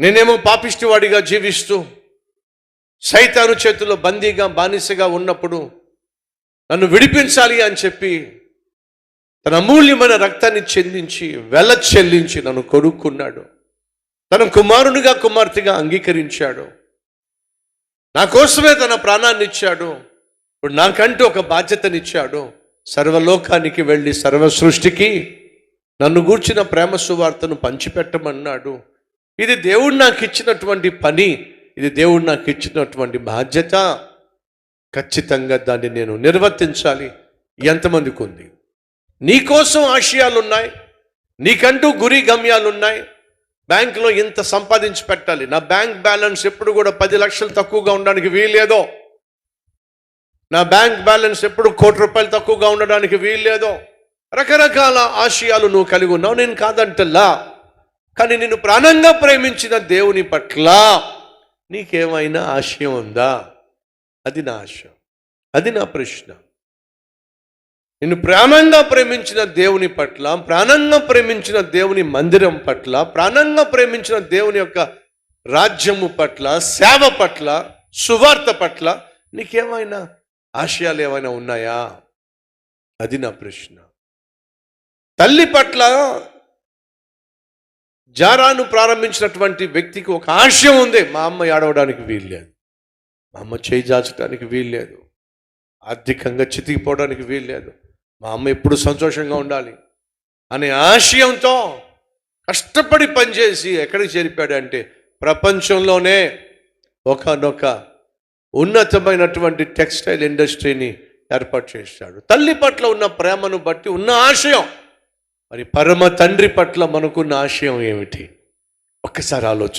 నేనేమో పాపిష్టివాడిగా జీవిస్తూ సైతాను చేతిలో బందీగా బానిసగా ఉన్నప్పుడు నన్ను విడిపించాలి అని చెప్పి తన అమూల్యమైన రక్తాన్ని చెందించి వెల చెల్లించి నన్ను కొడుక్కున్నాడు తన కుమారునిగా కుమార్తెగా అంగీకరించాడు. నా కోసమే తన ప్రాణాన్ని ఇచ్చాడు. ఇప్పుడు నాకంటూ ఒక బాధ్యతనిచ్చాడు. సర్వలోకానికి వెళ్ళి సర్వ సృష్టికి నన్ను గూర్చిన ప్రేమ సువార్తను పంచిపెట్టమన్నాడు. ఇది దేవుడు నాకు ఇచ్చినటువంటి పని ఇది దేవుడు నాకు ఇచ్చినటువంటి బాధ్యత. ఖచ్చితంగా దాన్ని నేను నిర్వర్తించాలి. ఎంతమందికి ఉంది? నీకోసం ఆశయాలు ఉన్నాయి నీకంటూ గురి గమ్యాలు ఉన్నాయి బ్యాంకులో ఇంత సంపాదించి పెట్టాలి. నా బ్యాంక్ బ్యాలెన్స్ ఎప్పుడు కూడా పది లక్షలు తక్కువగా ఉండడానికి వీల్లేదో. నా బ్యాంక్ బ్యాలెన్స్ ఎప్పుడు కోటి రూపాయలు తక్కువగా ఉండడానికి వీల్లేదో. రకరకాల ఆశయాలు నువ్వు కలిగి ఉన్నావు. నేను కాదంటల్లా కానీ నిన్ను ప్రాణంగా ప్రేమించిన దేవుని పట్ల నీకేమైనా ఆశయం ఉందా? అది నా ఆశ. అది నా ప్రశ్న. నిన్ను ప్రాణంగా ప్రేమించిన దేవుని పట్ల ప్రాణంగా ప్రేమించిన దేవుని మందిరం పట్ల ప్రాణంగా ప్రేమించిన దేవుని యొక్క రాజ్యము పట్ల సేవ పట్ల సువార్త పట్ల నీకేమైనా ఆశయాలు ఏమైనా ఉన్నాయా? అది నా ప్రశ్న. తల్లి పట్ల జారాను ప్రారంభించినటువంటి వ్యక్తికి ఒక ఆశయం ఉంది. మా అమ్మ ఏడవడానికి వీల్లేదు. మా అమ్మ చేయి జాచడానికి వీల్లేదు. ఆర్థికంగా చితికిపోవడానికి వీల్లేదు. మా అమ్మ ఎప్పుడు సంతోషంగా ఉండాలి అనే ఆశయంతో కష్టపడి పనిచేసి ఎక్కడికి చేరిపాడంటే ప్రపంచంలోనే ఒకనొక ఉన్నతమైనటువంటి టెక్స్టైల్ ఇండస్ట్రీని ఏర్పాటు చేశాడు. తల్లి పట్ల ఉన్న ప్రేమను బట్టి ఉన్న ఆశయం మరి పరమ తండ్రి పట్ల మనకున్న ఆశయం ఏమిటి? ఒక్కసారి ఆలోచన